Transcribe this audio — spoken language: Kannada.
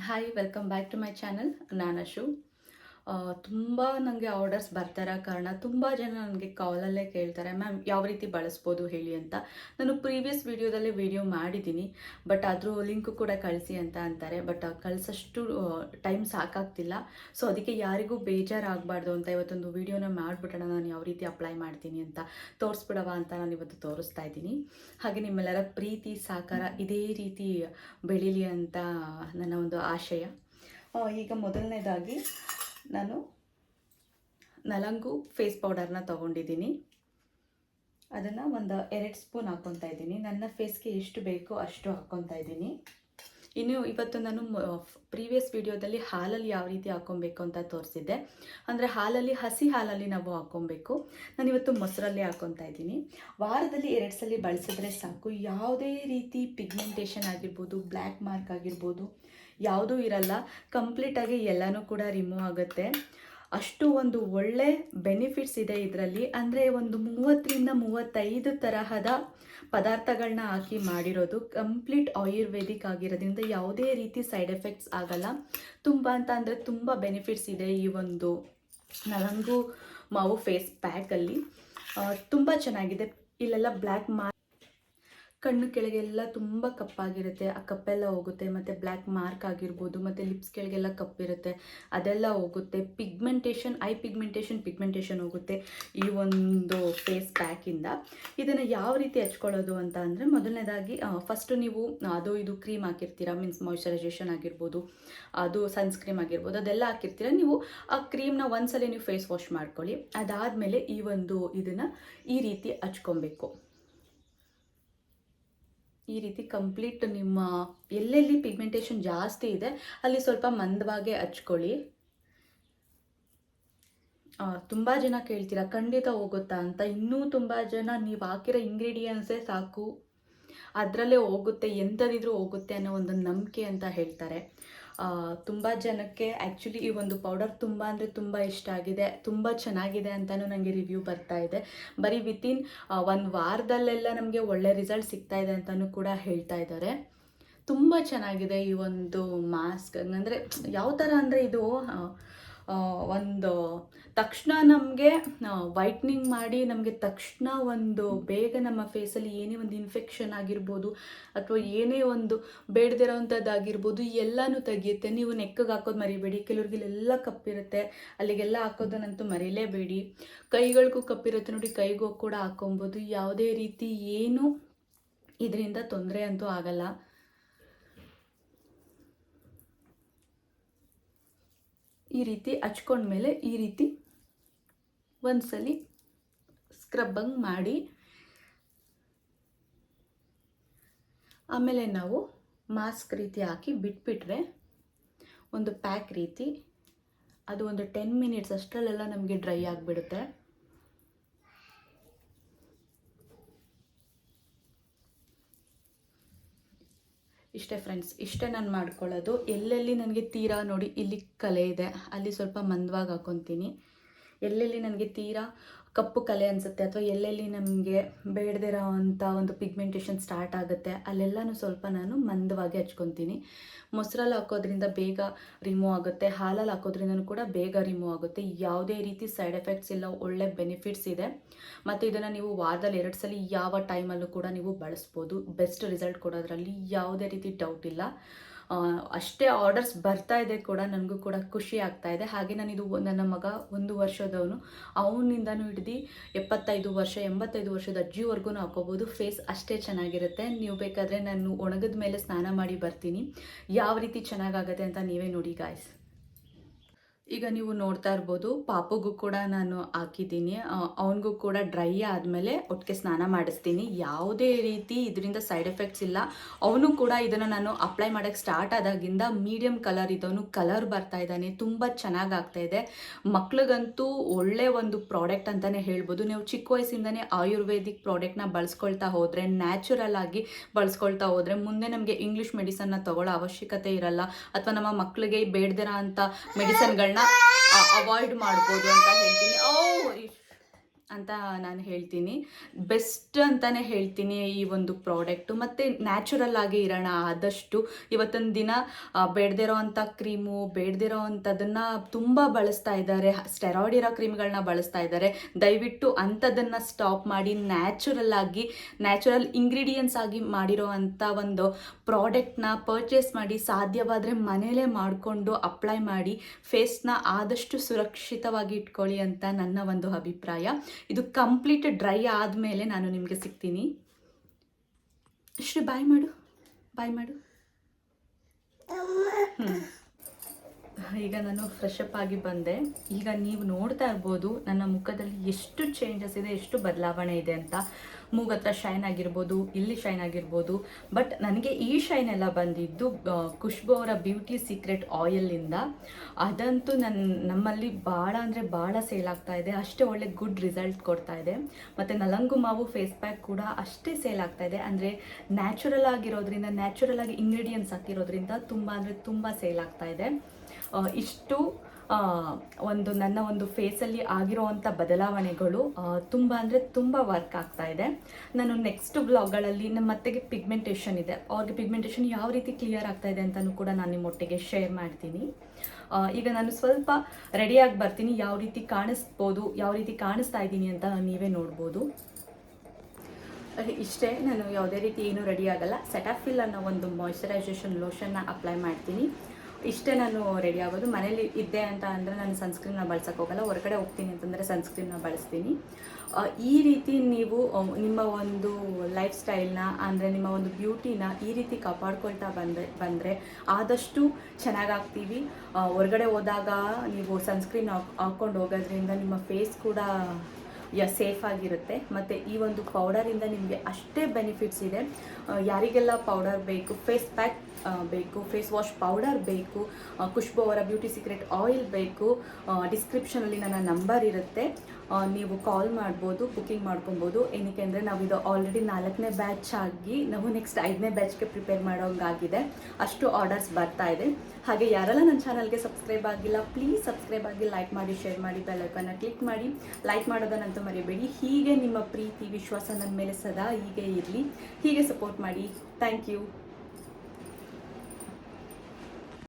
hi welcome back to my channel ನಾನು ಅಶು ತುಂಬ ನನಗೆ ಆರ್ಡರ್ಸ್ ಬರ್ತಾರ. ಕಾರಣ ತುಂಬ ಜನ ನನಗೆ ಕಾಲಲ್ಲೇ ಕೇಳ್ತಾರೆ. ಮ್ಯಾಮ್ ಯಾವ ರೀತಿ ಬಳಸ್ಬೋದು ಹೇಳಿ ಅಂತ. ನಾನು ಪ್ರೀವಿಯಸ್ ವೀಡಿಯೋದಲ್ಲೇ ವಿಡಿಯೋ ಮಾಡಿದ್ದೀನಿ. ಬಟ್ ಅದ್ರ ಲಿಂಕ್ ಕೂಡ ಕಳಿಸಿ ಅಂತ ಅಂತಾರೆ. ಬಟ್ ಕಳಿಸಷ್ಟು ಟೈಮ್ ಸಾಕಾಗ್ತಿಲ್ಲ. ಸೊ ಅದಕ್ಕೆ ಯಾರಿಗೂ ಬೇಜಾರಾಗಬಾರ್ದು ಅಂತ ಇವತ್ತೊಂದು ವಿಡಿಯೋನ ಮಾಡಿಬಿಟ್ಟಣ ನಾನು ಯಾವ ರೀತಿ ಅಪ್ಲೈ ಮಾಡ್ತೀನಿ ಅಂತ ತೋರಿಸ್ಬಿಡವ ಅಂತ ನಾನು ಇವತ್ತು ತೋರಿಸ್ತಾ ಇದ್ದೀನಿ. ಹಾಗೆ ನಿಮ್ಮೆಲ್ಲರ ಪ್ರೀತಿ, ಸಾಕಾರ ಇದೇ ರೀತಿ ಬೆಳೀಲಿ ಅಂತ ನನ್ನ ಒಂದು ಆಶಯ. ಈಗ ಮೊದಲನೇದಾಗಿ ನಾನು ನಲಂಗು ಫೇಸ್ ಪೌಡರ್ನ ತೊಗೊಂಡಿದ್ದೀನಿ. ಅದನ್ನು ಒಂದು ಎರಡು ಸ್ಪೂನ್ ಹಾಕ್ಕೊತಾ ಇದ್ದೀನಿ. ನನ್ನ ಫೇಸ್ಗೆ ಎಷ್ಟು ಬೇಕೋ ಅಷ್ಟು ಹಾಕ್ಕೊತಾ ಇದ್ದೀನಿ. ಇನ್ನು ಇವತ್ತು ನಾನು ಪ್ರೀವಿಯಸ್ ವಿಡಿಯೋದಲ್ಲಿ ಹಾಲಲ್ಲಿ ಯಾವ ರೀತಿ ಹಾಕ್ಕೊಬೇಕು ಅಂತ ತೋರಿಸಿದ್ದೆ. ಅಂದರೆ ಹಾಲಲ್ಲಿ, ಹಸಿ ಹಾಲಲ್ಲಿ ನಾವು ಹಾಕ್ಕೊಬೇಕು ನಾನು ಇವತ್ತು ಮೊಸರಲ್ಲಿ ಹಾಕ್ಕೊತಾ ಇದ್ದೀನಿ. ವಾರದಲ್ಲಿ ಎರಡು ಸಲ ಬಳಸಿದ್ರೆ ಸಾಕು. ಯಾವುದೇ ರೀತಿ ಪಿಗ್ಮೆಂಟೇಷನ್ ಆಗಿರ್ಬೋದು ಬ್ಲ್ಯಾಕ್ ಮಾರ್ಕ್ ಆಗಿರ್ಬೋದು ಯಾವುದೂ ಇರಲ್ಲ. ಕಂಪ್ಲೀಟಾಗಿ ಎಲ್ಲನೂ ಕೂಡ ರಿಮೂವ್ ಆಗುತ್ತೆ. ಅಷ್ಟು ಒಂದು ಒಳ್ಳೆ ಬೆನಿಫಿಟ್ಸ್ ಇದೆ ಇದರಲ್ಲಿ. ಅಂದರೆ ಒಂದು ಮೂವತ್ತರಿಂದ ಮೂವತ್ತೈದು ತರಹದ ಪದಾರ್ಥಗಳನ್ನ ಹಾಕಿ ಮಾಡಿರೋದು. ಕಂಪ್ಲೀಟ್ ಆಯುರ್ವೇದಿಕ್ ಆಗಿರೋದ್ರಿಂದ ಯಾವುದೇ ರೀತಿ ಸೈಡ್ ಎಫೆಕ್ಟ್ಸ್ ಆಗಲ್ಲ. ತುಂಬ ಅಂತ ಅಂದರೆ ತುಂಬ ಬೆನಿಫಿಟ್ಸ್ ಇದೆ ಈ ಒಂದು ನಲಂಗು ಮಾವು ಫೇಸ್ ಪ್ಯಾಕಲ್ಲಿ ತುಂಬ ಚೆನ್ನಾಗಿದೆ. ಇಲ್ಲೆಲ್ಲ ಬ್ಲ್ಯಾಕ್ ಮಾರ್ಕ್ ಕಣ್ಣು ಕೆಳಗೆಲ್ಲ ತುಂಬ ಕಪ್ಪಾಗಿರುತ್ತೆ. ಆ ಕಪ್ಪೆಲ್ಲ ಹೋಗುತ್ತೆ, ಮತ್ತು ಬ್ಲ್ಯಾಕ್ ಮಾರ್ಕ್ ಆಗಿರ್ಬೋದು, ಮತ್ತು ಲಿಪ್ಸ್ ಕೆಳಗೆಲ್ಲ ಕಪ್ಪಿರುತ್ತೆ, ಅದೆಲ್ಲ ಹೋಗುತ್ತೆ. ಪಿಗ್ಮೆಂಟೇಷನ್ ಐ ಪಿಗ್ಮೆಂಟೇಷನ್ ಪಿಗ್ಮೆಂಟೇಷನ್ ಹೋಗುತ್ತೆ ಈ ಒಂದು ಫೇಸ್ ಪ್ಯಾಕಿಂದ ಇದನ್ನು ಯಾವ ರೀತಿ ಹಚ್ಕೊಳ್ಳೋದು ಅಂತ ಅಂದರೆ ಮೊದಲನೇದಾಗಿ ಫಸ್ಟು ನೀವು ಅದು ಇದು ಕ್ರೀಮ್ ಹಾಕಿರ್ತೀರಾ ಮೀನ್ಸ್ ಮಾಯ್ಚರೈಸೇಷನ್ ಆಗಿರ್ಬೋದು, ಅದು ಸನ್ಸ್ಕ್ರೀಮ್ ಆಗಿರ್ಬೋದು, ಅದೆಲ್ಲ ಹಾಕಿರ್ತೀರ, ನೀವು ಆ ಕ್ರೀಮ್ನ ಒಂದ್ಸಲ ನೀವು ಫೇಸ್ ವಾಶ್ ಮಾಡ್ಕೊಳ್ಳಿ. ಅದಾದಮೇಲೆ ಈ ಒಂದು ಇದನ್ನು ಈ ರೀತಿ ಹಚ್ಕೊಬೇಕು. ಈ ರೀತಿ ಕಂಪ್ಲೀಟ್ ನಿಮ್ಮ, ಎಲ್ಲೆಲ್ಲಿ ಪಿಗ್ಮೆಂಟೇಷನ್ ಜಾಸ್ತಿ ಇದೆ, ಅಲ್ಲಿ ಸ್ವಲ್ಪ ಮಂದವಾಗಿ ಹಚ್ಕೊಳ್ಳಿ. ತುಂಬ ಜನ ಕೇಳ್ತೀರಾ, ಖಂಡಿತ ಹೋಗುತ್ತಾ ಅಂತ. ಇನ್ನೂ ತುಂಬ ಜನ ನೀವು ಹಾಕಿರೋ ಇಂಗ್ರೀಡಿಯೆಂಟ್ಸೇ ಸಾಕು. ಅದರಲ್ಲೇ ಹೋಗುತ್ತೆ ಎಂಥದಿದ್ರೂ ಹೋಗುತ್ತೆ ಅನ್ನೋ ಒಂದು ನಂಬಿಕೆ ಅಂತ ಹೇಳ್ತಾರೆ. ತುಂಬ ಜನಕ್ಕೆ ಆ್ಯಕ್ಚುಲಿ ಈ ಒಂದು ಪೌಡರ್ ತುಂಬ ಅಂದರೆ ತುಂಬ ಇಷ್ಟ ಆಗಿದೆ, ತುಂಬ ಚೆನ್ನಾಗಿದೆ ಅಂತಲೂ ನನಗೆ ರಿವ್ಯೂ ಬರ್ತಾ ಇದೆ. ಬರೀ ವಿತಿನ್ ಒಂದು ವಾರದಲ್ಲೆಲ್ಲ ನಮಗೆ ಒಳ್ಳೆ ರಿಸಲ್ಟ್ ಸಿಗ್ತಾ ಇದೆ ಅಂತಲೂ ಕೂಡ ಹೇಳ್ತಾ ಇದ್ದಾರೆ. ತುಂಬ ಚೆನ್ನಾಗಿದೆ ಈ ಒಂದು ಮಾಸ್ಕ್ ಅಂದರೆ ಯಾವ ಥರ ಅಂದರೆ ಇದು ಒಂದು ತಕ್ಷಣ ನಮಗೆ ವೈಟ್ನಿಂಗ್ ಮಾಡಿ ನಮಗೆ ತಕ್ಷಣ ಒಂದು ಬೇಗ ನಮ್ಮ ಫೇಸಲ್ಲಿ ಏನೇ ಒಂದು ಇನ್ಫೆಕ್ಷನ್ ಆಗಿರ್ಬೋದು ಅಥವಾ ಏನೇ ಒಂದು ಬೇಡದಿರೋವಂಥದ್ದಾಗಿರ್ಬೋದು ಎಲ್ಲನೂ ತೆಗಿಯುತ್ತೆ. ನೀವು ನೆಕ್ಕಗೆ ಹಾಕೋದು ಮರಿಬೇಡಿ. ಕೆಲವ್ರಿಗೆ ಇಲ್ಲೆಲ್ಲ ಕಪ್ಪಿರುತ್ತೆ. ಅಲ್ಲಿಗೆಲ್ಲ ಹಾಕೋದನ್ನಂತೂ ಮರೀಲೇಬೇಡಿ. ಕೈಗಳಿಗೂ ಕಪ್ಪಿರುತ್ತೆ ನೋಡಿ, ಕೈಗೂ ಕೂಡ ಹಾಕೊಬೋದು. ಯಾವುದೇ ರೀತಿ ಏನು ಇದರಿಂದ ತೊಂದರೆ ಅಂತೂ ಆಗಲ್ಲ. ಈ ರೀತಿ ಹಚ್ಕೊಂಡ್ಮೇಲೆ ಈ ರೀತಿ ಒಂದ್ಸಲಿ ಸ್ಕ್ರಬ್ಬಂಗ್ ಮಾಡಿ. ಆಮೇಲೆ ನಾವು ಮಾಸ್ಕ್ ರೀತಿ ಹಾಕಿ ಬಿಟ್ಬಿಟ್ರೆ ಒಂದು ಪ್ಯಾಕ್ ರೀತಿ. ಅದು ಒಂದು ಟೆನ್ ಮಿನಿಟ್ಸ್ ಅಷ್ಟರಲ್ಲೆಲ್ಲ ನಮಗೆ ಡ್ರೈ ಆಗಿಬಿಡುತ್ತೆ. ಇಷ್ಟೇ ಫ್ರೆಂಡ್ಸ್ ಇಷ್ಟೇ ನಾನು ಮಾಡ್ಕೊಳ್ಳೋದು. ಎಲ್ಲೆಲ್ಲಿ ನನಗೆ ತೀರಾ ನೋಡಿ ಇಲ್ಲಿ ಕಲೆ ಇದೆ, ಅಲ್ಲಿ ಸ್ವಲ್ಪ ಮಂದವಾಗಿ ಹಾಕೊತೀನಿ. ಎಲ್ಲೆಲ್ಲಿ ನನಗೆ ತೀರಾ ಕಪ್ಪು ಕಲೆ ಅನಿಸುತ್ತೆ ಅಥವಾ ಎಲ್ಲೆಲ್ಲಿ ನಮಗೆ ಬೇಡದಿರೋ ಒಂದು ಪಿಗ್ಮೆಂಟೇಷನ್ ಸ್ಟಾರ್ಟ್ ಆಗುತ್ತೆ, ಅಲ್ಲೆಲ್ಲನೂ ಸ್ವಲ್ಪ ನಾನು ಮಂದವಾಗಿ ಹಚ್ಕೊತೀನಿ. ಮೊಸರಲ್ಲಿ ಹಾಕೋದ್ರಿಂದ ಬೇಗ ರಿಮೂವ್ ಆಗುತ್ತೆ, ಹಾಲಲ್ಲಿ ಹಾಕೋದ್ರಿಂದ ಕೂಡ ಬೇಗ ರಿಮೂವ್ ಆಗುತ್ತೆ. ಯಾವುದೇ ರೀತಿ ಸೈಡ್ ಎಫೆಕ್ಟ್ಸ್ ಇಲ್ಲ, ಒಳ್ಳೆ ಬೆನಿಫಿಟ್ಸ್ ಇದೆ. ಮತ್ತು ಇದನ್ನು ನೀವು ವಾರದಲ್ಲಿ ಎರಡು ಸಲ ಯಾವ ಟೈಮಲ್ಲೂ ಕೂಡ ನೀವು ಬಳಸ್ಬೋದು. ಬೆಸ್ಟ್ ರಿಸಲ್ಟ್ ಕೊಡೋದ್ರಲ್ಲಿ ಯಾವುದೇ ರೀತಿ ಡೌಟ್ ಇಲ್ಲ. ಅಷ್ಟೇ ಆರ್ಡರ್ಸ್ ಬರ್ತಾ ಇದೆ ಕೂಡ, ನನಗೂ ಕೂಡ ಖುಷಿ ಆಗ್ತಾ ಇದೆ. ಹಾಗೆ ನಾನು ಇದು ನನ್ನ ಮಗ ಒಂದು ವರ್ಷದವನು. ಅವನಿಂದನೂ ಹಿಡ್ದು ಎಪ್ಪತ್ತೈದು ವರ್ಷ, ಎಂಬತ್ತೈದು ವರ್ಷದ ಅಜ್ಜಿವರೆಗೂ ಹಾಕೋಬೋದು ಫೇಸ್ ಅಷ್ಟೇ ಚೆನ್ನಾಗಿರುತ್ತೆ. ನೀವು ಬೇಕಾದರೆ ನಾನು ಒಣಗಿದ ಮೇಲೆ ಸ್ನಾನ ಮಾಡಿ ಬರ್ತೀನಿ. ಯಾವ ರೀತಿ ಚೆನ್ನಾಗಾಗತ್ತೆ ಅಂತ ನೀವೇ ನೋಡಿ ಗಾಯ್ಸ್ ಈಗ ನೀವು ನೋಡ್ತಾ ಇರ್ಬೋದು, ಪಾಪುಗೂ ಕೂಡ ನಾನು ಹಾಕಿದ್ದೀನಿ. ಅವನಿಗೂ ಕೂಡ ಡ್ರೈ ಆದಮೇಲೆ ಒಟ್ಟಿಗೆ ಸ್ನಾನ ಮಾಡಿಸ್ತೀನಿ. ಯಾವುದೇ ರೀತಿ ಇದರಿಂದ ಸೈಡ್ ಎಫೆಕ್ಟ್ಸ್ ಇಲ್ಲ. ಅವನು ಕೂಡ ಇದನ್ನು ನಾನು ಅಪ್ಲೈ ಮಾಡೋಕ್ಕೆ ಸ್ಟಾರ್ಟ್ ಆದಾಗಿಂದ ಮೀಡಿಯಮ್ ಕಲರ್ ಇದ್ದವನು ಕಲರ್ ಬರ್ತಾ ಇದ್ದಾನೆ. ತುಂಬ ಚೆನ್ನಾಗಿ ಆಗ್ತಾ ಇದೆ. ಮಕ್ಳಿಗಂತೂ ಒಳ್ಳೆ ಒಂದು ಪ್ರಾಡಕ್ಟ್ ಅಂತಲೇ ಹೇಳ್ಬೋದು. ನೀವು ಚಿಕ್ಕ ವಯಸ್ಸಿಂದನೇ ಆಯುರ್ವೇದಿಕ್ ಪ್ರಾಡಕ್ಟ್ನ ಬಳಸ್ಕೊಳ್ತಾ ಹೋದರೆ, ನ್ಯಾಚುರಲ್ ಆಗಿ ಬಳಸ್ಕೊಳ್ತಾ ಹೋದರೆ ಮುಂದೆ ನಮಗೆ ಇಂಗ್ಲೀಷ್ ಮೆಡಿಸನ್ನ ತಗೊಳ್ಳೋ ಅವಶ್ಯಕತೆ ಇರಲ್ಲ. ಅಥವಾ ನಮ್ಮ ಮಕ್ಕಳಿಗೆ ಬೇಡದಿರೋ ಅಂಥ ಮೆಡಿಸನ್ಗಳನ್ನ ಅವಾಯ್ಡ್ ಮಾಡ್ಬೋದು ಅಂತ ಹೇಳ್ತೀನಿ. ಓ ಅಂತ ನಾನು ಹೇಳ್ತೀನಿ. ಬೆಸ್ಟ್ ಅಂತಲೇ ಹೇಳ್ತೀನಿ ಈ ಒಂದು ಪ್ರಾಡಕ್ಟು. ಮತ್ತು ನ್ಯಾಚುರಲ್ ಆಗಿ ಇರೋಣ. ಆದಷ್ಟು ಇವತ್ತೊಂದು ದಿನ ಬೇಡದಿರೋ ಅಂಥ ಕ್ರೀಮು ಬೇಡದಿರೋ ಅಂಥದ್ದನ್ನು ತುಂಬ ಬಳಸ್ತಾ ಇದ್ದಾರೆ. ಸ್ಟೆರಾಯ್ಡ್ ಇರೋ ಕ್ರೀಮ್ಗಳನ್ನ ಬಳಸ್ತಾ ಇದ್ದಾರೆ. ದಯವಿಟ್ಟು ಅಂಥದನ್ನು ಸ್ಟಾಪ್ ಮಾಡಿ, ನ್ಯಾಚುರಲ್ ಆಗಿ, ನ್ಯಾಚುರಲ್ ಇಂಗ್ರೀಡಿಯೆಂಟ್ಸ್ ಆಗಿ ಮಾಡಿರೋ ಅಂಥ ಒಂದು ಪ್ರಾಡಕ್ಟ್ನ ಪರ್ಚೇಸ್ ಮಾಡಿ, ಸಾಧ್ಯವಾದರೆ ಮನೇಲೇ ಮಾಡಿಕೊಂಡು ಅಪ್ಲೈ ಮಾಡಿ, ಫೇಸ್ನ ಆದಷ್ಟು ಸುರಕ್ಷಿತವಾಗಿ ಇಟ್ಕೊಳ್ಳಿ ಅಂತ ನನ್ನ ಒಂದು ಅಭಿಪ್ರಾಯ. ಇದು ಕಂಪ್ಲೀಟ್ ಡ್ರೈ ಆದಮೇಲೆ ನಾನು ನಿಮಗೆ ಸಿಗ್ತೀನಿ. ಶ್ರೀ ಬಾಯ್ ಮಾಡು. ಬಾಯ್ ಮಾಡು. ಹ್ಮ್. ಈಗ ನಾನು ಫ್ರೆಶ್ ಅಪ್ ಆಗಿ ಬಂದೆ. ಈಗ ನೀವು ನೋಡ್ತಾ ಇರ್ಬೋದು ನನ್ನ ಮುಖದಲ್ಲಿ ಎಷ್ಟು ಚೇಂಜಸ್ ಇದೆ, ಎಷ್ಟು ಬದಲಾವಣೆ ಇದೆ ಅಂತ. ಮೂಗತ್ರ ಶೈನ್ ಆಗಿರ್ಬೋದು, ಇಲ್ಲಿ ಶೈನ್ ಆಗಿರ್ಬೋದು. ಬಟ್ ನನಗೆ ಈ ಶೈನ್ ಎಲ್ಲ ಬಂದಿದ್ದು ಖುಷ್ಬು ಅವರ ಬ್ಯೂಟಿ ಸೀಕ್ರೆಟ್ ಆಯಿಲಿಂದ ಅದಂತೂ ನನ್ನ ನಮ್ಮಲ್ಲಿ ಭಾಳ ಅಂದರೆ ಭಾಳ ಸೇಲ್ ಆಗ್ತಾ ಇದೆ. ಅಷ್ಟೇ ಒಳ್ಳೆ ಗುಡ್ ರಿಸಲ್ಟ್ ಕೊಡ್ತಾ ಇದೆ. ಮತ್ತು ನಲಂಗು ಮಾವು ಫೇಸ್ ಪ್ಯಾಕ್ ಕೂಡ ಅಷ್ಟೇ ಸೇಲ್ ಆಗ್ತಾ ಇದೆ. ಅಂದರೆ ನ್ಯಾಚುರಲ್ ಆಗಿರೋದ್ರಿಂದ ನ್ಯಾಚುರಲ್ ಆಗಿ ಇಂಗ್ರೀಡಿಯೆಂಟ್ಸ್ ಹಾಕಿರೋದ್ರಿಂದ ತುಂಬ ಅಂದರೆ ತುಂಬ ಸೇಲ್ ಆಗ್ತಾ ಇದೆ. ಇಷ್ಟು ಒಂದು ನನ್ನ ಒಂದು ಫೇಸಲ್ಲಿ ಆಗಿರೋವಂಥ ಬದಲಾವಣೆಗಳು ತುಂಬ ಅಂದರೆ ತುಂಬ ವರ್ಕ್ ಆಗ್ತಾ ಇದೆ. ನಾನು ನೆಕ್ಸ್ಟ್ ಬ್ಲಾಗ್ಗಳಲ್ಲಿ ನಮ್ಮ ಮತ್ತೆಗೆ ಪಿಗ್ಮೆಂಟೇಷನ್ ಇದೆ. ಅವ್ರಿಗೆ ಪಿಗ್ಮೆಂಟೇಷನ್ ಯಾವ ರೀತಿ ಕ್ಲಿಯರ್ ಆಗ್ತಾ ಇದೆ ಅಂತಲೂ ಕೂಡ ನಾನು ನಿಮ್ಮೊಟ್ಟಿಗೆ ಶೇರ್ ಮಾಡ್ತೀನಿ. ಈಗ ನಾನು ಸ್ವಲ್ಪ ರೆಡಿಯಾಗಿ ಬರ್ತೀನಿ, ಯಾವ ರೀತಿ ಕಾಣಿಸ್ಬೋದು, ಯಾವ ರೀತಿ ಕಾಣಿಸ್ತಾ ಇದ್ದೀನಿ ಅಂತ ನೀವೇ ನೋಡ್ಬೋದು. ಇಷ್ಟೇ, ನಾನು ಯಾವುದೇ ರೀತಿ ಏನೂ ರೆಡಿ ಆಗಲ್ಲ. ಸೆಟಾಫಿಲ್ ಅನ್ನೋ ಒಂದು ಮಾಯ್ಶ್ಚರೈಸೇಷನ್ ಲೋಷನ್ನ ಅಪ್ಲೈ ಮಾಡ್ತೀನಿ. ಇಷ್ಟೇ ನಾನು ರೆಡಿ ಆಗೋದು. ಮನೇಲಿ ಇದ್ದೆ ಅಂತ ಅಂದರೆ ನಾನು ಸನ್ಸ್ಕ್ರೀನ್ನ ಬಳಸಕ್ಕೆ ಹೋಗಲ್ಲ. ಹೊರಗಡೆ ಹೋಗ್ತೀನಿ ಅಂತಂದರೆ ಸನ್ಸ್ಕ್ರೀನ್ನ ಬಳಸ್ತೀನಿ. ಈ ರೀತಿ ನೀವು ನಿಮ್ಮ ಒಂದು ಲೈಫ್ ಸ್ಟೈಲ್ನ ಅಂದರೆ ನಿಮ್ಮ ಒಂದು ಬ್ಯೂಟಿನ ಈ ರೀತಿ ಕಾಪಾಡ್ಕೊಳ್ತಾ ಬಂದರೆ ಬಂದರೆ ಆದಷ್ಟು ಚೆನ್ನಾಗಾಗ್ತೀವಿ ಹೊರಗಡೆ ಹೋದಾಗ ನೀವು ಸನ್ಸ್ಕ್ರೀನ್ ಹಾಕ್, ಹಾಕ್ಕೊಂಡು ಹೋಗೋದ್ರಿಂದ ನಿಮ್ಮ ಫೇಸ್ ಕೂಡ, ಯ ಸೇಫ್ ಆಗಿರುತ್ತೆ. ಮತ್ತು ಈ ಒಂದು ಪೌಡರಿಂದ ನಿಮಗೆ ಅಷ್ಟೇ ಬೆನಿಫಿಟ್ಸ್ ಇದೆ. ಯಾರಿಗೆಲ್ಲ ಪೌಡರ್ ಬೇಕು ಫೇಸ್ ಪ್ಯಾಕ್ ಬೇಕು ಫೇಸ್ ವಾಶ್ ಪೌಡರ್ ಬೇಕು ಖುಷ್ಬು ಅವರ ಬ್ಯೂಟಿ ಸೀಕ್ರೆಟ್ ಆಯಿಲ್ ಬೇಕು ಡಿಸ್ಕ್ರಿಪ್ಷನಲ್ಲಿ ನನ್ನ ನಂಬರ್ ಇರುತ್ತೆ. ನೀವು ಕಾಲ್ ಮಾಡ್ಬೋದು ಬುಕಿಂಗ್ ಮಾಡ್ಕೊಬೋದು. ಏನಕ್ಕೆ ಅಂದರೆ ನಾವು ಇದು ಆಲ್ರೆಡಿ ನಾಲ್ಕನೇ ಬ್ಯಾಚ್ ಆಗಿ ನಾವು ನೆಕ್ಸ್ಟ್ ಐದನೇ ಬ್ಯಾಚ್ಗೆ ಪ್ರಿಪೇರ್ ಮಾಡೋಂಗಾಗಿದೆ. ಅಷ್ಟು ಆರ್ಡರ್ಸ್ ಬರ್ತಾ ಇದೆ. ಹಾಗೆ ಯಾರೆಲ್ಲ ನನ್ನ ಚಾನಲ್ಗೆ ಸಬ್ಸ್ಕ್ರೈಬ್ ಆಗಿಲ್ಲ ಪ್ಲೀಸ್ ಸಬ್ಸ್ಕ್ರೈಬ್ ಆಗಿ ಲೈಕ್ ಮಾಡಿ ಶೇರ್ ಮಾಡಿ ಬೆಲ್ಲೈಕನ್ನ ಕ್ಲಿಕ್ ಮಾಡಿ. ಲೈಕ್ ಮಾಡೋದನ್ನಂತೂ ಮರಿಬೇಡಿ. ಹೀಗೆ ನಿಮ್ಮ ಪ್ರೀತಿ, ವಿಶ್ವಾಸ ನನ್ನ ಮೇಲೆ ಸದಾ ಹೀಗೆ ಇರಲಿ. ಹೀಗೆ ಸಪೋರ್ಟ್ ಮಾಡಿ. Thank you